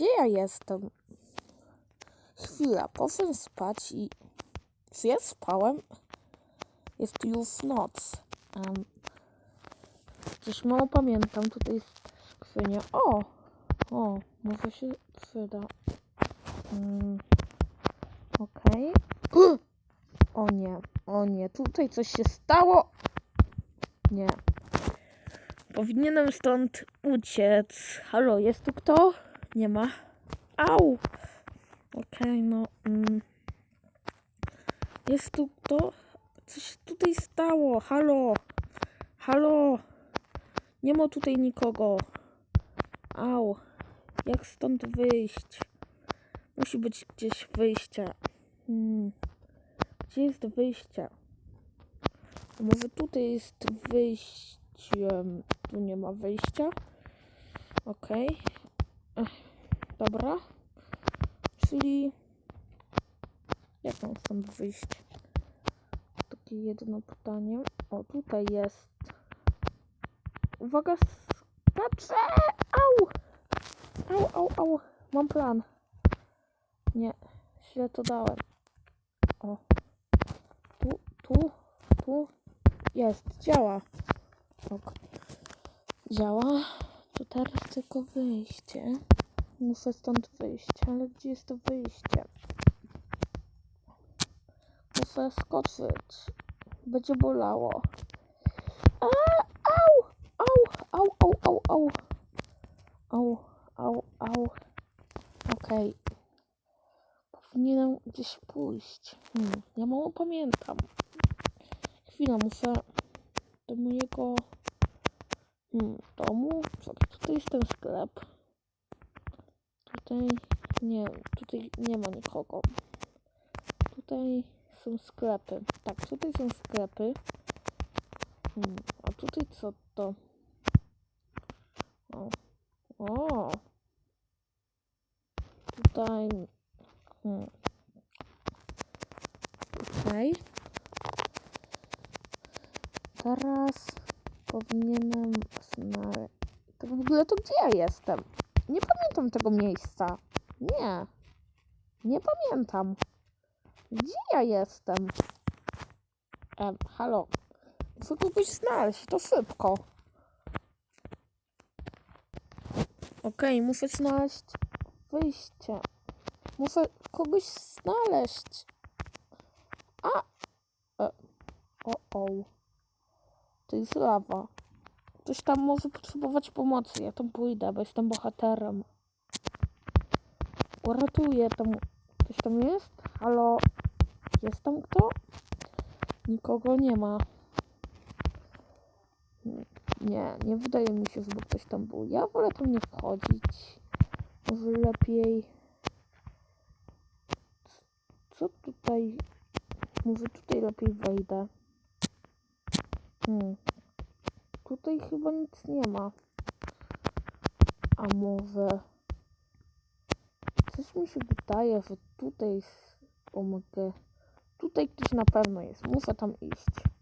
Gdzie ja jestem? Chwila, poszedłem spać i... Czy ja spałem? Jest już noc. Um, coś mało pamiętam. Tutaj jest skrzynia. O! O, może się przyda. Mm, Okej. O nie, o nie, tutaj coś się stało. Nie. Powinienem stąd uciec. Halo, jest tu kto? Nie ma. Au! Okej, no. Mm. Jest tu kto? Coś się tutaj stało. Halo! Halo! Nie ma tutaj nikogo. Au! Jak stąd wyjść? Musi być gdzieś wyjście. Hmm. Gdzie jest wyjście? Może tutaj jest wyjście? Tu nie ma wyjścia. Okej. Ech, Dobra. Czyli... Jak mam stąd wyjść? Takie jedno pytanie. O, tutaj jest. Uwaga, skaczę! Au! Au, au, au. Mam plan. Nie, źle to dałem. O. Tu, tu, tu. Jest, działa. Ok. Działa. To teraz tylko wyjście. Muszę stąd wyjść, ale gdzie jest to wyjście? Muszę skoczyć. Będzie bolało. A, au! Au, au, au, au, au. Au, au, au. Okej. Powinienem gdzieś pójść. Hmm, ja mało pamiętam. Chwila, muszę do mojego hmm, domu. Co, tutaj jest ten sklep. Tutaj nie, tutaj nie ma nikogo. Tutaj są sklepy. Tak, tutaj są sklepy. Hmm, a tutaj co to? O. O. Tutaj. Hmm. Okej. Teraz powinienem znaleźć. Tak w ogóle to gdzie ja jestem? Nie pamiętam tego miejsca. Nie. Nie pamiętam. Gdzie ja jestem? Em, halo. Muszę kogoś znaleźć, to szybko. Okej, muszę znaleźć wyjście. Muszę kogoś znaleźć. A! E, o, o. To jest lawa. Ktoś tam może potrzebować pomocy. Ja tam pójdę, bo jestem bohaterem. Uratuję tam. Ktoś tam jest? Halo? Jest tam kto? Nikogo nie ma. Nie, nie wydaje mi się, żeby ktoś tam był. Ja wolę tam nie wchodzić. Może lepiej. Co tutaj? Może tutaj lepiej wejdę. Hmm. Tutaj chyba nic nie ma. A może. Coś mi się wydaje, że tutaj. O. Tutaj ktoś na pewno jest. Muszę tam iść.